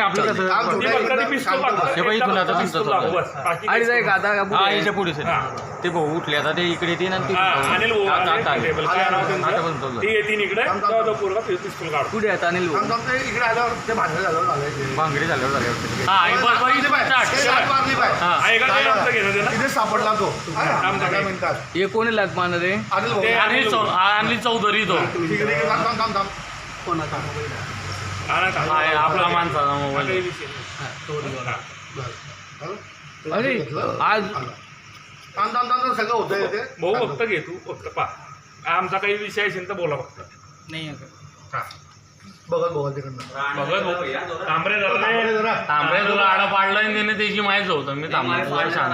आपलं कसं काम? छोटं आहे. हे इथून आता तुमचं बस. बाकी आणि काहीच जाय का नको. आता हा पुढे? याच्यापुढे सर. ते भाऊ उठले आता ते इकडे येतील आणि हा, अनिल भाऊ आता- आले, आता आले. टेबल काय नाव आता पण त्यांचं? चालू ती येतील इकडे थांब, थांब, तेव्हा तो थांब. पोरगा पि- पिस्तूल काढतो पुढे आता अनिल भाऊ थांब, थांब, ते इकडे आल्यावर ते भांडण झाल्यावर हा. ते. हा. आमचं घेणं देणं? तिथे सापडला तो हे कोणी लाग रे अनिल भाऊ ते अनिल चौ अनिल चौधरी तो थांब, थांब, थांब. थांब. हा, हे आपला माणसाचा मोबाईल. हा. अरे? आज- थांब, थांब, सगळं होतंय ते. भाऊ फक्त घे तू. फक्त पा आमचा काही विषय असेल तर बोला फक्त. नाही हा. बघत बघत तिकडनं बघत तांबरे जरा. तांबरे तुला आडा पाडला आणि त्याने त्याची माहीत होतं मी थांबलो तुला शांत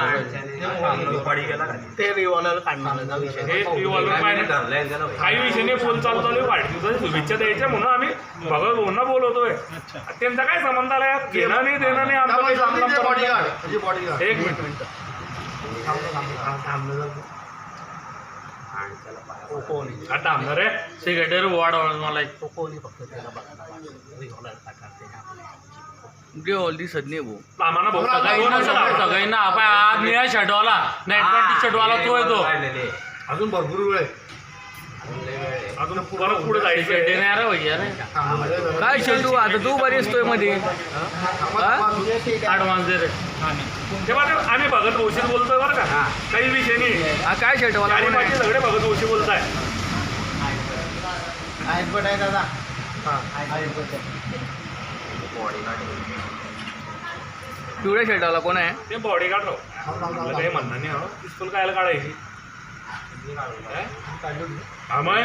ते रिव्हॉल्वर काढणार विषय हे रिव्हॉल्वर पाहिजे काही विषय नाही फोन चालू चालू वाढदिवसाच्या शुभेच्छा द्यायच्या म्हणून आम्ही भगत भाऊंना बोलवतोय त्यांचा काय संबंध आला यात? घेणं नाही देणं नाही आमचं काही संबंध नाही. एक मिनिट थांबलं, थांबलं, थांब- थांबलं जरा. आता आमदार आहे. सेक्रेटरी वाढ मला एक. रिव्हॉल्वर दिसत नाही भाऊ. आम्हाला भाऊ सगळ्यांना आपण आज निळ्या शर्टवाला नाईट पॅन्ट शर्टवाला तो येतो अजून भरपूर वेळ आहे. अजून परत पुढे जायचं नाही रे भैया रे. काय शेल्टू आता तू बरी असतोयमध्ये हा? ऍडव्हान्स दे रे. तेव्हा ते आम्ही भगत भाऊशी बोलतोय बरं का. काही विषय नाही. हा काय शर्टवाला आणि आहे सगळे भगत भाऊशी बोलताय. पिवळ्या शर्टवाला कोण आहे? ते बॉडी गार्ड राव थांब, थांब, थांब, मला काही म्हणणं नाही हो. पिस्तूल कायला काढायची? हा मग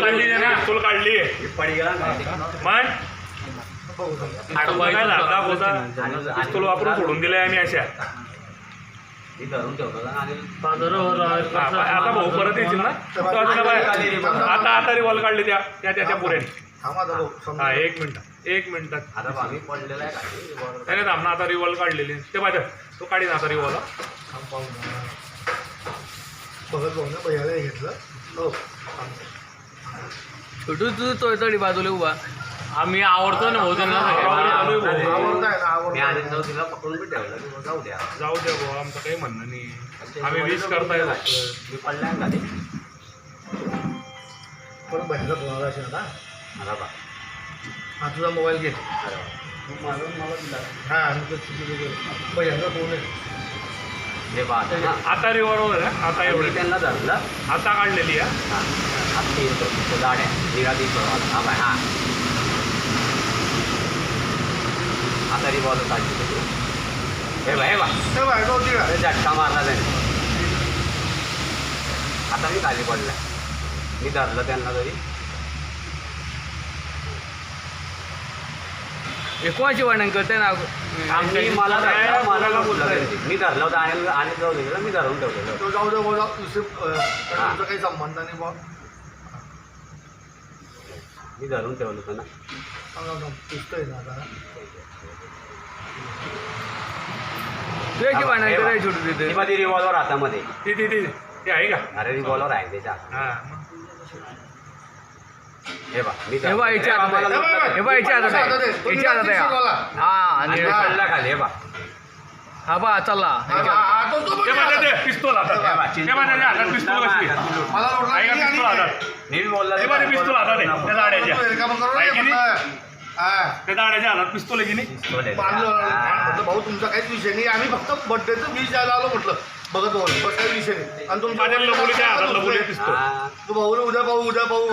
काढली नाही ना. पिस्तूल काढली. मग होतं. पिस्तूल वापरून सोडून दिले आम्ही अशा. आता भाऊ परत येतील ना? आता बाय. आता आता रिवॉल्व काढली त्या. त्या त्याच्या पुऱ्याने. हा एक मिनिट. एक मिनिटात त्याने थांब ना. आता रिवॉल्व काढलेली. ते पाहिजे तो काढी ना आता रिवॉल्व पाहू ना. बघत बघू ना भैयाला हे घेतलं. हो. छोटू तू तो तडी बाजूला उभा. आम्ही आवडतो ना सगळ्यांना. आवडताय ना आवडताय जाऊ द्या. भाऊ आमचं काही म्हणणं नाही. आम्ही विश करताय फक्त. परत भैयाला असेल ना हा तुझा मोबाईल घे. हा आणि तो तुझं घे. भैयाला फोन आहे? आता रिवॉल्वर आहे. आता एवढे. त्यांना धरलं. आता काढलेली आहे. आता येतो. तिथं गाड्या. निघा दिसतो हा बाय हा आता रिवॉल्वर काढली हे बाय हे झटका मारला त्याने. आता मी खाली पडला मी धरलं त्यांना तरी. हे कोणाची वर्णन करते ना आणि मला धरलं मला. मी धरलं होतं आणि आणि जाऊ दिलं मी धरून ठेवलेलं. तो जाऊ दे बोला. दुसरे तुमचा काही संबंध नाही बा मी धरून ठेवलं होतं ना. सांगा ना, दिसतोय ना आता. तू याची वर्णन करायची छोटू तिथे ती मध्ये रिव्हॉल्वर हातामध्ये. ती ती ती. ती आहे का? अरे रिव्हॉल्वर आहे त्याच्या. हा. हे बा मी हे बा याच्या हातात आहे. हे बघ, हे बा याच्या हातात याच्या हातात आहे. आहे. तो याच्या हातात आहे निरांतिक शिकवला. हा आणि आणि पडला खाली हे बा हा बा चला. हा, हा, हा, तो- तो ते बघ पाहिजे आता. ते पिस्तूल हातात हे बा, ते पाहिजे ते हातात पिस्तूल कशी मला लोटला आहे का नाही पिस्तूल आणि- हातात? मी बोलला ते पाहिजे पिस्तूल हातात आहे. त्या दाड्याच्या तो एका बंगावर आहे नाही की नाही? म्हणलं. हा. त्या दाड्याच्या हातात पिस्तूल आहे की नाही? बांधलं म्हटलं भाऊ तुमचा काहीच विषय नाही. आम्ही फक्त बर्थडेचं बीज द्यायला आलो म्हटलं. बघत भाऊ काही विषय नाही. आणि तुमच्या माझ्या लबोलीच्या हातात लबोली पिस्तूल. हा. तू भाऊ उद्या पाहू उद्या पाहू